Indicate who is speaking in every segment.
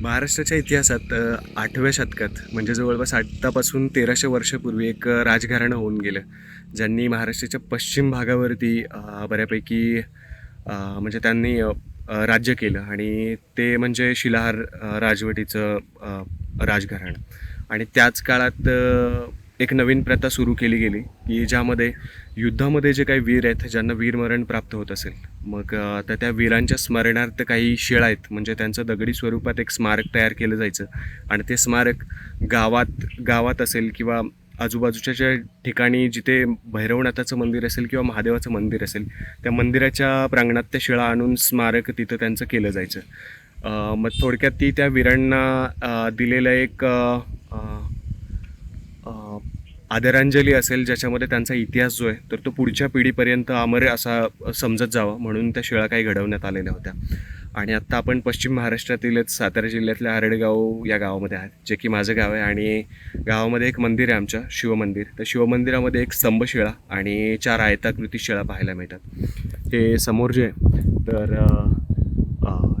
Speaker 1: महाराष्ट्राच्या इतिहासात आठव्या शतकात म्हणजे जवळपास आत्तापासून तेराशे वर्षापूर्वी एक राजघराणं होऊन गेलं ज्यांनी महाराष्ट्राच्या पश्चिम भागावरती बऱ्यापैकी म्हणजे त्यांनी राज्य केलं आणि ते म्हणजे शिलाहार राजवटीचं राजघराणं. आणि त्याच काळात एक नवीन प्रथा सुरू केली गेली की ज्यामध्ये युद्धामध्ये जे काही वीर आहेत ज्यांना वीरमरण प्राप्त होत असेल मग तर त्या वीरांच्या स्मरणार्थ काही शिळा आहेत म्हणजे त्यांचं दगडी स्वरूपात एक स्मारक तयार केलं जायचं. आणि ते स्मारक गावात गावात असेल किंवा आजूबाजूच्या ज्या ठिकाणी जिथे भैरवनाथाचं मंदिर असेल किंवा महादेवाचं मंदिर असेल त्या मंदिराच्या प्रांगणात त्या शिळा आणून स्मारक तिथं त्यांचं केलं जायचं. मग थोडक्यात ती त्या वीरांना दिलेलं एक आदरांजली असेल ज्याच्यामध्ये त्यांचा इतिहास जो आहे तर तो पुढच्या पिढीपर्यंत अमर असा समजत जावा म्हणून त्या शिळा काही घडवण्यात आलेल्या होत्या. आणि आत्ता आपण पश्चिम महाराष्ट्रातीलच सातारा जिल्ह्यातल्या आरडगाव या गावामध्ये आहेत जे की माझं गाव आहे आणि गावामध्ये एक मंदिर आहे आमच्या शिवमंदिर. तर शिवमंदिरामध्ये एक स्तंभ शिळा आणि चार आयताकृती शिळा पाहायला मिळतात. हे समोर जे आहे तर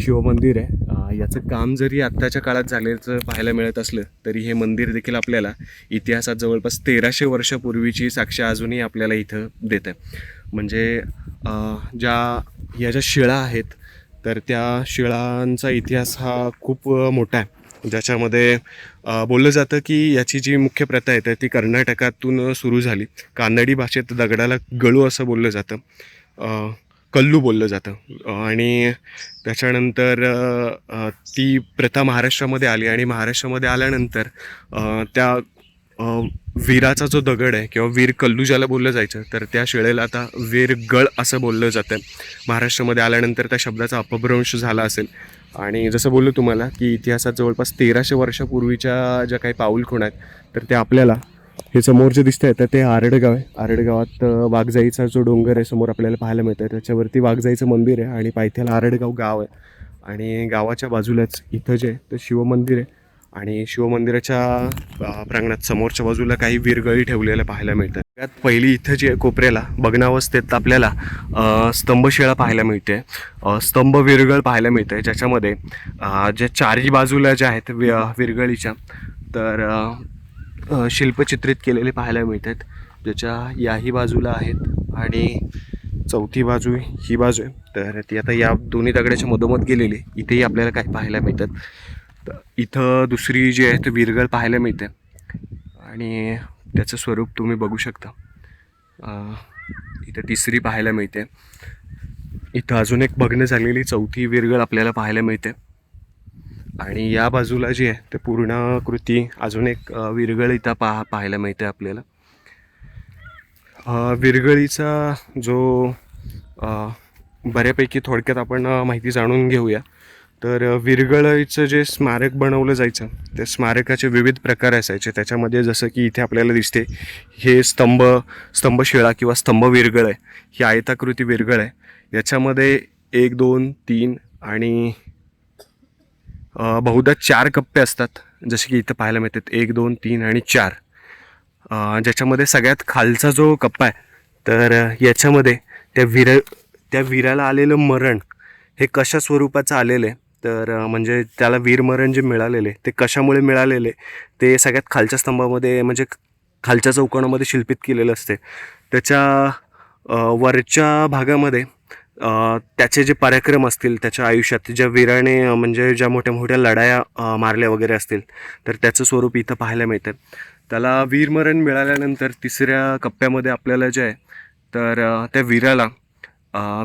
Speaker 1: शिवमंदिर आहे. याचं काम जरी आत्ताच्या काळात झाल्याचं पाहायला मिळत असलं तरी हे मंदिर देखील आपल्याला इतिहासात जवळपास तेराशे वर्षापूर्वीची साक्ष अजूनही आपल्याला इथं देत आहे. म्हणजे ज्या ह्या ज्या शिळा आहेत तर त्या शिळांचा इतिहास हा खूप मोठा आहे. ज्याच्यामध्ये बोललं जातं की याची जी मुख्य प्रथा आहे तर ती कर्नाटकातून सुरू झाली. कानडी भाषेत दगडाला गळू असं बोललं जातं. कल्लू बोललं जातं. आणि त्याच्यानंतर ती प्रथा महाराष्ट्रामध्ये आली आणि महाराष्ट्रामध्ये आल्यानंतर त्या वीराचा जो दगड आहे किंवा वीर कल्लू ज्याला बोललं जायचं तर त्या शिळेला आता वीरगळ असं बोललं जातं. महाराष्ट्रामध्ये आल्यानंतर त्या शब्दाचा अपभ्रंश झाला असेल. आणि जसं बोललो तुम्हाला की इतिहासात जवळपास तेराशे वर्षापूर्वीच्या ज्या काही पाऊलखुणा आहेत तर त्या आपल्याला हे समोर जे दिसतंय तर ते आरडगाव आहे. आरडगावात वाघजाईचा जो डोंगर आहे समोर आपल्याला पाहायला मिळतं आहे त्याच्यावरती वाघजाईचं मंदिर आहे आणि पायथ्याला आरडगाव गाव आहे. आणि गावाच्या बाजूलाच इथं जे आहे ते शिवमंदिर आहे. आणि शिवमंदिराच्या प्रांगणात समोरच्या बाजूला काही विरगळी ठेवलेल्या पाहायला मिळतात. त्यात पहिली इथं जे आहे कोपऱ्याला भग्नावस्थेत आपल्याला स्तंभशिळा पाहायला मिळते. स्तंभ विरगळ पाहायला मिळते ज्याच्यामध्ये ज्या चारही बाजूला ज्या आहेत वि विरगळीच्या तर शिल्प चित्रित केलेले पाहायला मिळतात. ज्याच्या याही बाजूला आहेत आणि चौथी बाजू ही बाजू आहे. तर ती आता या दोन्ही दगडाच्या मधोमध गेलेली इथेही आपल्याला काय पाहायला मिळतात. तर इथं दुसरी जी आहे ती विरगळ पाहायला मिळते. आणि त्याचं स्वरूप तुम्ही बघू शकता. इथं तिसरी पाहायला मिळते. इथं अजून एक बघणं झालेली चौथी विरगळ आपल्याला पाहायला मिळते. आणि या बाजूला जी आहे ते पूर्ण कृती अजून एक विरगळीता विरगळ पाहायला मिळते आपल्याला. विरगळीचा जो बऱ्यापैकी थोडक्यात आपण माहिती जाणून घेऊया. तर विरगळीचं जे स्मारक बनवलं जायचं त्या स्मारकाचे विविध प्रकार असायचे. त्याच्यामध्ये जसं की इथे आपल्याला दिसते हे स्तंभ स्तंभशिळा किंवा स्तंभ विरगळ आहे. ही आयताकृती विरगळ आहे. याच्यामध्ये एक दोन तीन आणि बहुधा चार कप्पे असतात. जसे की इथं पाहायला मिळतात एक दोन तीन आणि चार. ज्याच्यामध्ये सगळ्यात खालचा जो कप्पा आहे तर याच्यामध्ये त्या विर त्या वीराला आलेलं मरण हे कशा स्वरूपाचं आलेलं आहे तर म्हणजे त्याला वीरमरण जे मिळालेले ते कशामुळे मिळालेले ते सगळ्यात खालच्या स्तंभामध्ये म्हणजे खालच्या चौकोनामध्ये शिल्पित केलेलं असते. त्याच्या वरच्या भागामध्ये त्याचे जे पराक्रम असतील त्याच्या आयुष्यात ज्या वीराने म्हणजे ज्या मोठ्या मोठ्या लढाया मारल्या वगैरे असतील तर त्याचं स्वरूप इथं पाहायला मिळतं. त्याला वीरमरण मिळाल्यानंतर तिसऱ्या कप्प्यामध्ये आपल्याला जे आहे तर त्या वीराला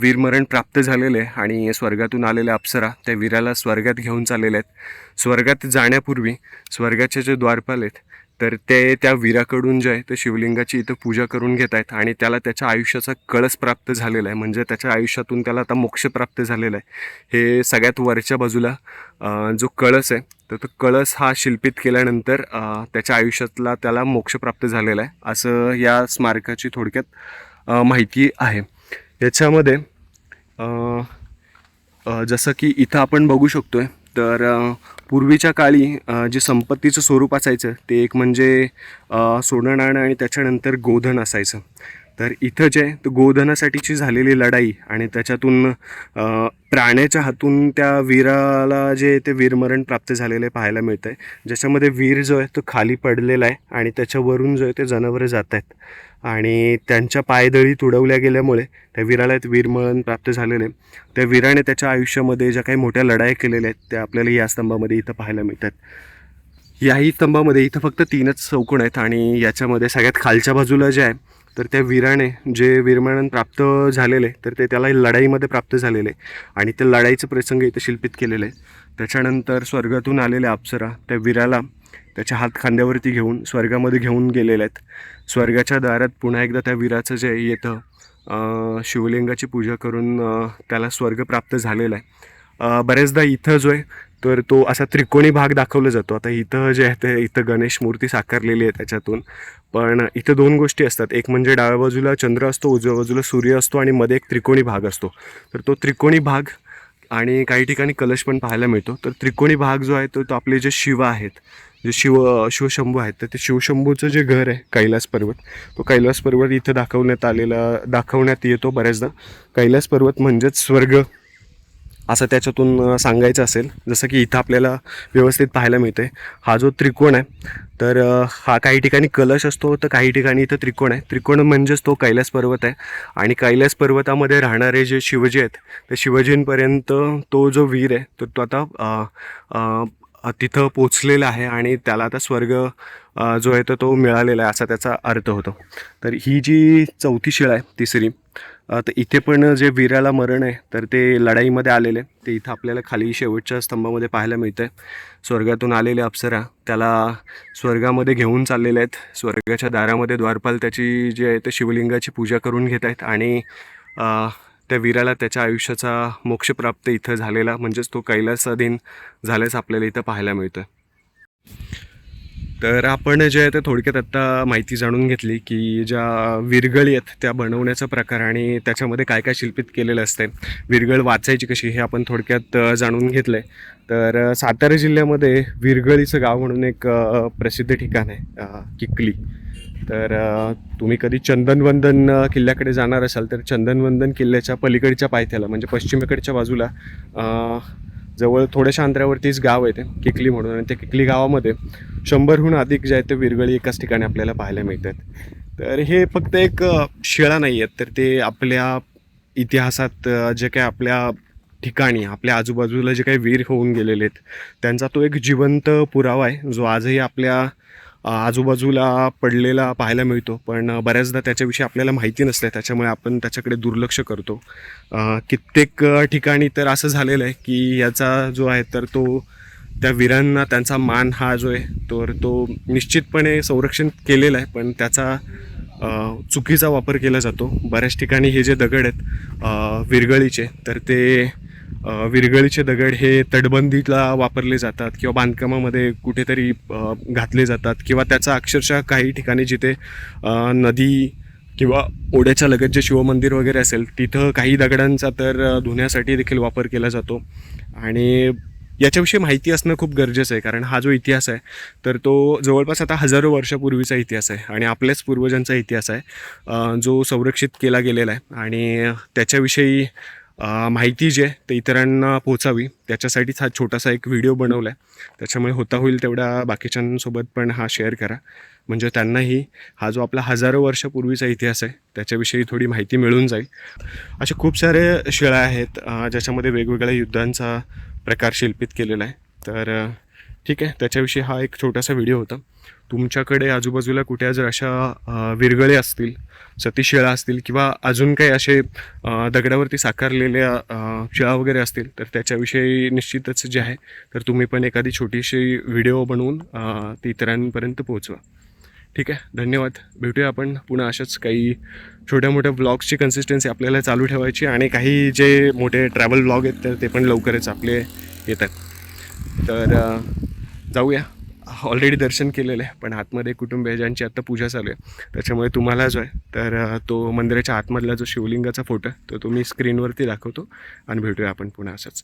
Speaker 1: वीरमरण प्राप्त झालेले आहे आणि स्वर्गातून आलेल्या अप्सरा त्या वीराला स्वर्गात घेऊन चाललेले आहेत. स्वर्गात जाण्यापूर्वी स्वर्गाचे जे द्वारपाल आहेत तर ते त्या वीराकडून जे आहे ते शिवलिंगाची इथं पूजा करून घेत आहेत आणि त्याला त्याच्या आयुष्याचा कळस प्राप्त झालेला आहे. म्हणजे त्याच्या आयुष्यातून त्याला आता मोक्ष प्राप्त झालेला आहे. हे सगळ्यात वरच्या बाजूला जो कळस आहे तर तो कळस हा शिल्पित केल्यानंतर त्याच्या आयुष्यातला त्याला मोक्ष प्राप्त झालेला आहे असं या स्मारकाची थोडक्यात माहिती आहे. याच्यामध्ये जसं की इथं आपण बघू शकतो आहे तर पूर्वीच्या काळी जे संपत्तीचं स्वरूप असायचं ते एक म्हणजे सोनं नाणं आणि त्याच्यानंतर गोधन असायचं. तर इथं जे आहे, गोधनासाठीची झालेली लढाई आणि त्याच्यातून प्राण्याच्या हातून त्या वीराला जे ते वीरमरण प्राप्त झालेले पाहायला मिळतं आहे ज्याच्यामध्ये वीर जो आहे तो खाली पडलेला आहे आणि त्याच्यावरून जो आहे ते जनावरं जात आहेत. आणि त्यांच्या पायदळी तुडवल्या गेल्यामुळे त्या वीराला एक वीरमरण प्राप्त झालेले आहे. त्या वीराने त्याच्या आयुष्यामध्ये ज्या काही मोठ्या लढाया केलेल्या आहेत त्या आपल्याला या स्तंभामध्ये इथं पाहायला मिळतात. याही स्तंभामध्ये इथं फक्त तीनच चौकोण आहेत आणि याच्यामध्ये सगळ्यात खालच्या बाजूला जे आहे तर त्या वीराने जे वीरमरण प्राप्त झालेले तर ते त्याला लढाईमध्ये प्राप्त झालेले आणि ते लढाईचं प्रसंग इथं शिल्पित केलेले आहे. त्याच्यानंतर स्वर्गातून आलेल्या अप्सरा त्या वीराला त्याच्या हात खांद्यावरती घेऊन स्वर्गामध्ये घेऊन गेलेले आहेत. स्वर्गाच्या दारात पुन्हा एकदा त्या वीराचं जे येतं शिवलिंगाची पूजा करून त्याला स्वर्ग प्राप्त झालेला आहे. बऱ्याचदा इथं जो आहे तर तो असा त्रिकोणी भाग दाखवला जातो. आता इथं जे आहे ते इथं गणेश मूर्ती साकारलेली आहे त्याच्यातून. पण इथं दोन गोष्टी असतात. एक म्हणजे डाव्या बाजूला चंद्र असतो उजव्या बाजूला सूर्य असतो आणि मध्ये एक त्रिकोणी भाग असतो. तर तो त्रिकोणी भाग आणि काही ठिकाणी कलश पण पाहायला मिळतो. तर त्रिकोणी भाग जो आहे तो तो आपले जे शिव आहेत जे शिव शिवशंभू आहेत तर ते शिवशंभूचं जे घर आहे कैलास पर्वत तो कैलास पर्वत इथं दाखवण्यात आलेला दाखवण्यात येतो बऱ्याचदा. कैलास पर्वत म्हणजेच स्वर्ग. असं त्याच्यातून सांगायचं असेल. जसं की इथं आपल्याला व्यवस्थित पाहायला मिळते हा जो त्रिकोण आहे तर हा काही ठिकाणी कलश असतो तर काही ठिकाणी इथं त्रिकोण आहे. त्रिकोण म्हणजेच तो कैलास पर्वत आहे. आणि कैलास पर्वतामध्ये राहणारे जे शिवजी आहेत त्या शिवजींपर्यंत तो जो वीर आहे तर तो आता तिथं पोचलेला आहे आणि त्याला आता स्वर्ग जो आहे तर तो मिळालेला आहे असा त्याचा अर्थ होतो. तर ही जी चौथी शिळा आहे तिसरी तर इथे पण जे वीराला मरण आहे तर ते लढाईमध्ये आलेले ते इथं आपल्याला खाली शेवटच्या स्तंभामध्ये पाहायला मिळतं आहे स्वर्गातून आलेले अप्सरा त्याला स्वर्गामध्ये घेऊन चाललेले आहेत. स्वर्गाच्या दारामध्ये द्वारपाल त्याची जे आहे ते शिवलिंगाची पूजा करून घेत आहेत आणि त्या वीराला त्याच्या आयुष्याचा मोक्षप्राप्त इथं झालेला म्हणजेच तो कैलासाधीन झाल्याचं आपल्याला इथं पाहायला मिळतं तर आपण जे आहे ते थोडक्यात आत्ता माहिती जाणून घेतली की ज्या विरगळी आहेत त्या बनवण्याचा प्रकार आणि त्याच्यामध्ये काय काय शिल्पित केलेलं असते विरगळ वाचायची कशी हे आपण थोडक्यात जाणून घेतलं आहे तर सातारा जिल्ह्यामध्ये विरगळीचं गाव म्हणून एक प्रसिद्ध ठिकाण आहे किकली. तर तुम्ही कधी चंदनवंदन किल्ल्याकडे जाणार असाल तर चंदनवंदन किल्ल्याच्या पलीकडच्या पायथ्याला म्हणजे पश्चिमेकडच्या बाजूला जवळ थोड्याशा अंतरावरतीच गाव आहे ते किकली म्हणून. आणि त्या किकली गावामध्ये शंभरहून अधिक जे आहेत ते विरगळी एकाच ठिकाणी आपल्याला पाहायला मिळतात. तर हे फक्त एक शिळा नाही आहेत तर ते आपल्या इतिहासात जे काय आपल्या ठिकाणी आपल्या आजूबाजूला जे काही वीर होऊन गेलेले आहेत त्यांचा तो एक जिवंत पुरावा आहे जो आजही आपल्या आजूबाजूला पडलेला पाहायला मिळतो. पण बऱ्याचदा त्याच्याविषयी आपल्याला माहिती नसते. त्याच्यामुळे आपण त्याच्याकडे दुर्लक्ष करतो. कित्येक ठिकाणी तर असं झालेलं आहे की याचा जो आहे तर तो त्या वीरांना त्यांचा मान हा जो आहे तर तो निश्चितपणे संरक्षण केलेला आहे. पण त्याचा चुकीचा वापर केला जातो. बऱ्याच ठिकाणी हे जे दगड आहेत विरगळीचे तर ते विरगळीचे दगड हे तटबंदीला वापरले जातात किंवा बांधकामामध्ये कुठेतरी घातले जातात किंवा त्याचा अक्षरशः काही ठिकाणी जिथे नदी किंवा ओढ्याच्या लगत जे शिवमंदिर वगैरे असेल तिथं काही दगडांचा तर धुण्यासाठी देखील वापर केला जातो. आणि याच्याविषयी माहिती असणं खूप गरजेचं आहे कारण हा जो इतिहास आहे तर तो जवळपास आता हजारो वर्षापूर्वीचा इतिहास आहे आणि आपल्याच पूर्वजांचा इतिहास आहे जो संरक्षित केला गेलेला आहे. आणि त्याच्याविषयी माहिती जी आहे ते इतरांना पोचावी त्याच्यासाठीच हा छोटासा एक व्हिडिओ बनवला आहे. त्याच्यामुळे होता होईल तेवढा बाकीच्यांसोबत पण हा शेअर करा. म्हणजे त्यांनाही हा जो आपला हजारो वर्षापूर्वीचा इतिहास आहे त्याच्याविषयी थोडी माहिती मिळून जाईल. असे खूप सारे शिळा आहेत ज्याच्यामध्ये वेगवेगळ्या युद्धांचा प्रकार शिल्पित केलेला आहे. तर ठीक आहे त्याच्याविषयी हा एक छोटासा व्हिडिओ होता. तुमच्याकडे आजूबाजूला कुठे जर अशा विरगळे असतील सतीशिळा असतील किंवा अजून काही असे दगडावरती साकारलेल्या शिळा वगैरे असतील तर त्याच्याविषयी निश्चितच जे आहे तर तुम्ही पण एखादी छोटीशी व्हिडिओ बनवून ती इतरांपर्यंत पोहोचवा. ठीक आहे धन्यवाद. भेटूया आपण पुन्हा अशाच काही छोट्या मोठ्या ब्लॉग्सची कन्सिस्टन्सी आपल्याला चालू ठेवायची आणि काही जे मोठे ट्रॅव्हल ब्लॉग आहेत तर ते पण लवकरच आपले येतात. तर जाऊया. ऑलरेडी दर्शन केलेलं आहे पण आतमध्ये कुटुंबीय आत्ता पूजा चालू आहे. त्याच्यामुळे तुम्हाला जो आहे. तर तो मंदिराच्या आतमधला जो शिवलिंगाचा फोटो आहे तो तुम्ही स्क्रीनवरती दाखवतो आणि भेटूया आपण पुन्हा असंच.